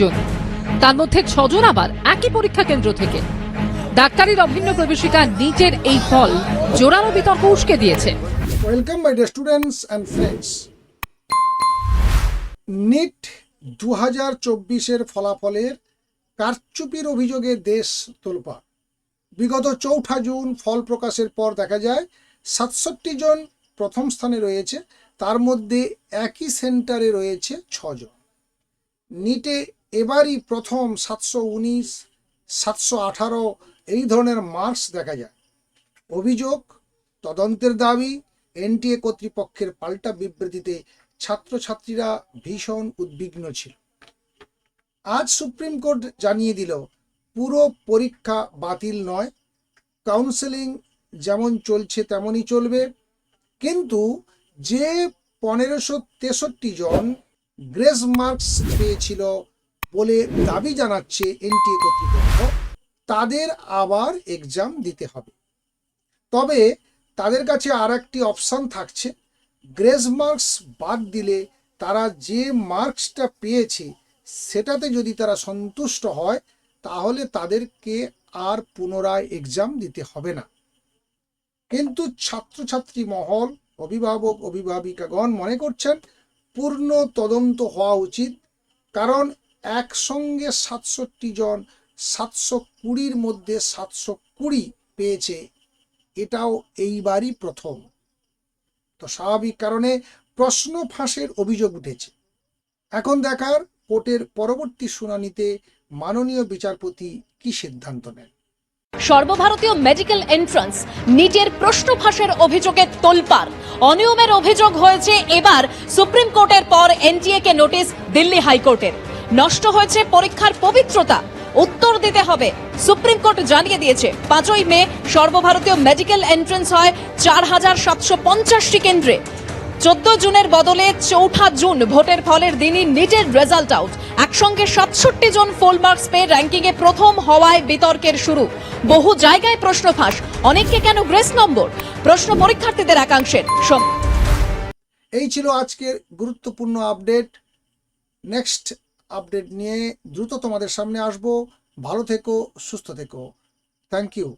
জন তার মধ্যে ছজন আবার একই পরীক্ষা কেন্দ্র থেকে। ডাক্তারির অভিন্ন প্রবেশিকা নিটের এই ফল জোরালো বিতর্ক উস্কে দিয়েছে। Welcome my dear and friends NEET দু হাজার চব্বিশের ফলাফলের কারচুপির অভিযোগে দেশ তোলপা বিগত চৌঠা জুন ফল প্রকাশের পর দেখা যায়, সাতষট্টি জন প্রথম স্থানে রয়েছে, তার মধ্যে একই সেন্টারে রয়েছে ছজন। নিটে এবারই প্রথম সাতশো উনিশ, সাতশো আঠারো, এই ধরনের মার্কস দেখা যায়। অভিযোগ, তদন্তের দাবি, এনটিএ কর্তৃপক্ষের পাল্টা বিবৃতিতে ছাত্রছাত্রীরা ভীষণ উদ্বিগ্ন ছিল। আজ সুপ্রিম কোর্ট জানিয়ে দিল, পুরো পরীক্ষা বাতিল নয়, কাউন্সেলিং যেমন চলছে তেমনই চলবে। কিন্তু যে পনেরোশো তেষট্টি জন গ্রেস মার্কস পেয়েছিল বলে দাবি জানাচ্ছে এনটিএ কর্তৃপক্ষ। তাদের আবার এক্সাম দিতে হবে। তবে তাদের কাছে আর একটি অপশান থাকছে। গ্রেস মার্কস বাদ দিলে তারা যে মার্কসটা পেয়েছে সেটাতে যদি তারা সন্তুষ্ট হয়, তাহলে তাদেরকে আর পুনরায় এক্সাম দিতে হবে না। কিন্তু ছাত্রছাত্রী মহল অভিভাবক, অভিভাবিকাগণ মনে করছেন পূর্ণ তদন্ত হওয়া উচিত, কারণ একসঙ্গে সাতষট্টি জন সাতশো কুড়ির মধ্যে সাতশো কুড়ি পেয়েছে। এটাও এইবারই প্রথম। তো স্বাভাবিক কারণে প্রশ্ন ফাঁসের অভিযোগ উঠেছে। এখন দেখার কোর্টের পরবর্তী শুনানিতে মাননীয় বিচারপতি কি সিদ্ধান্ত নেন? সর্বভারতীয় মেডিকেল এন্ট্রান্স নিটের প্রশ্ন ফাঁসের অভিযোগে তোলপার অনিয়মের অভিযোগ হয়েছে এবার সুপ্রিম কোর্টের পর এনটিএ কে নোটিশ দিল্লি হাইকোর্টের। নষ্ট হয়েছে পরীক্ষার পবিত্রতা। উত্তর দিতে হবে। সুপ্রিম কোর্ট জানিয়ে দিয়েছে, পাঁচই মে সর্বভারতীয় মেডিকেল এন্ট্রান্স হয় চার হাজার সাতশো পঞ্চাশটি কেন্দ্রে। চোদ্দ জুনের বদলে চৌঠা জুন ভোটের ফলের দিনই নিটের রেজাল্ট আউট একসঙ্গে সাতষট্টি জন ফুল মার্কস পেয়ে র্যাঙ্কিং এ প্রথম হওয়ায় বিতর্কের শুরু। বহু জায়গায় প্রশ্ন ফাঁস। অনেককে কেন গ্রেস নম্বর? প্রশ্ন পরীক্ষার্থীদের একাংশের। এই ছিল আজকের গুরুত্বপূর্ণ আপডেট নেক্সট আপডেট নিয়ে দ্রুত তোমাদের সামনে আসব। ভালো থেকো, সুস্থ থেকো। Thank you